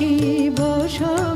কি বসা